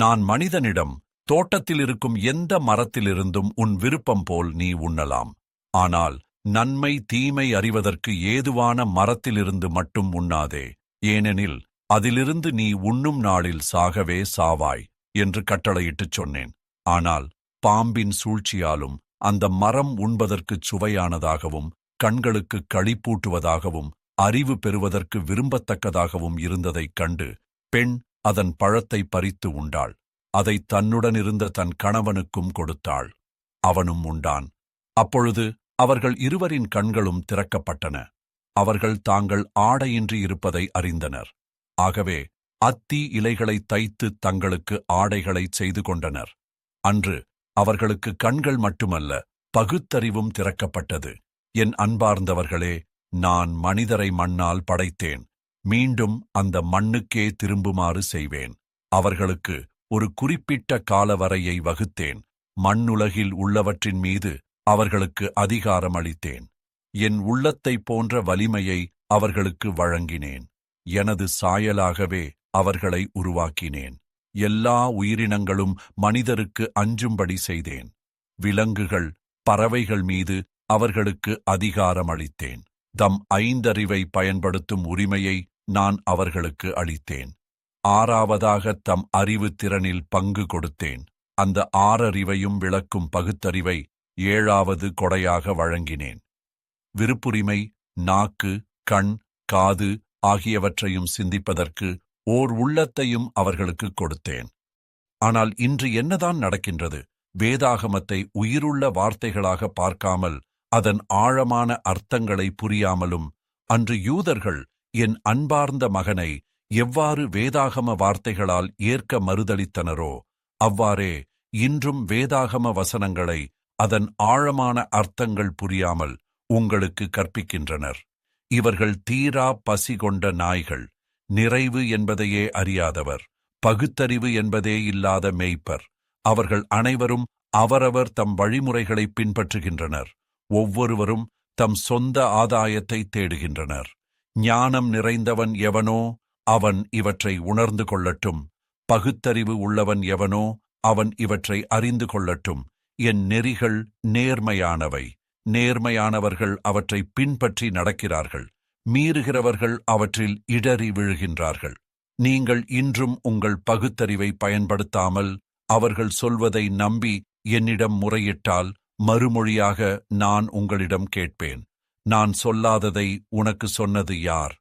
நான் மனிதனிடம் தோட்டத்தில் இருக்கும் எந்த மரத்திலிருந்தும் உன் விருப்பம் போல் நீ உண்ணலாம். ஆனால் நன்மை தீமை அறிவதற்கு ஏதுவான மரத்திலிருந்து மட்டும் உண்ணாதே. ஏனெனில் அதிலிருந்து நீ உண்ணும் நாளில் சாகவே சாவாய் என்று கட்டளையிட்டுச் சொன்னேன். ஆனால் பாம்பின் சூழ்ச்சியாலும் அந்த மரம் உண்பதற்குச் சுவையானதாகவும் கண்களுக்கு களிப்பூட்டுவதாகவும் அறிவு பெறுவதற்கு விரும்பத்தக்கதாகவும் இருந்ததைக் கண்டு பெண் அதன் பழத்தை பறித்து உண்டாள். அதை தன்னுடனிருந்த தன் கணவனுக்கும் கொடுத்தாள். அவனும் உண்டான். அப்பொழுது அவர்கள் இருவரின் கண்களும் திறக்கப்பட்டன. அவர்கள் தாங்கள் ஆடையின்றி இருப்பதை அறிந்தனர். ஆகவே அத்தி இலைகளைத் தைத்து தங்களுக்கு ஆடைகளைச் செய்து கொண்டனர். அன்று அவர்களுக்கு கண்கள் மட்டுமல்ல பகுத்தறிவும் திறக்கப்பட்டது. என் அன்பார்ந்தவர்களே நான் மனிதரை மண்ணால் படைத்தேன். மீண்டும் அந்த மண்ணுக்கே திரும்புமாறு செய்வேன். அவர்களுக்கு ஒரு குறிப்பிட்ட காலவரையை வகுத்தேன். மண்ணுலகில் உள்ளவற்றின் மீது அவர்களுக்கு அதிகாரம் அளித்தேன். என் உள்ளத்தைப் போன்ற வலிமையை அவர்களுக்கு வழங்கினேன். எனது சாயலாகவே அவர்களை உருவாக்கினேன். எல்லா உயிரினங்களும் மனிதருக்கு அஞ்சும்படி செய்தேன். விலங்குகள் பறவைகள் மீது அவர்களுக்கு அதிகாரம் அளித்தேன். தம் ஐந்தறிவை பயன்படுத்தும் உரிமையை நான் அவர்களுக்கு அளித்தேன். ஆறாவதாக தம் அறிவு திறனில் பங்கு கொடுத்தேன். அந்த ஆறறிவையும் விளக்கும் பகுத்தறிவை ஏழாவது கொடையாக வழங்கினேன். விருப்புரிமை நாக்கு கண் காது ஆகியவற்றையும் சிந்திப்பதற்கு ஓர் உள்ளத்தையும் அவர்களுக்கு கொடுத்தேன். ஆனால் இன்று என்னதான் நடக்கின்றது? வேதாகமத்தை உயிருள்ள வார்த்தைகளாக பார்க்காமல் அதன் ஆழமான அர்த்தங்களை புரியாமலும் அன்று யூதர்கள் என் அன்பார்ந்த மகனை எவ்வாறு வேதாகம வார்த்தைகளால் ஏற்க மறுதளித்தனரோ அவ்வாறே இன்றும் வேதாகம வசனங்களை அதன் ஆழமான அர்த்தங்கள் புரியாமல் உங்களுக்கு கற்பிக்கின்றனர். இவர்கள் தீரா பசி கொண்ட நாய்கள் நிறைவு என்பதையே அறியாதவர் பகுத்தறிவு என்பதே இல்லாத மேய்ப்பர் அவர்கள் அனைவரும் அவரவர் தம் வழிமுறைகளை பின்பற்றுகின்றனர். ஒவ்வொருவரும் தம் சொந்த ஆதாயத்தை தேடுகின்றனர். ஞானம் நிறைந்தவன் எவனோ அவன் இவற்றை உணர்ந்து கொள்ளட்டும். பகுத்தறிவு உள்ளவன் எவனோ அவன் இவற்றை அறிந்து கொள்ளட்டும். என் நெறிகள் நேர்மையானவை. நேர்மையானவர்கள் அவற்றை பின்பற்றி நடக்கிறார்கள். மீறுகிறவர்கள் அவற்றில் இடறி விழுகின்றார்கள். நீங்கள் இன்றும் உங்கள் பகுத்தறிவை பயன்படுத்தாமல் அவர்கள் சொல்வதை நம்பி என்னிடம் முறையிட்டால் மறுமொழியாக நான் உங்களிடம் கேட்பேன். நான் சொல்லாததை உனக்கு சொன்னது யார்?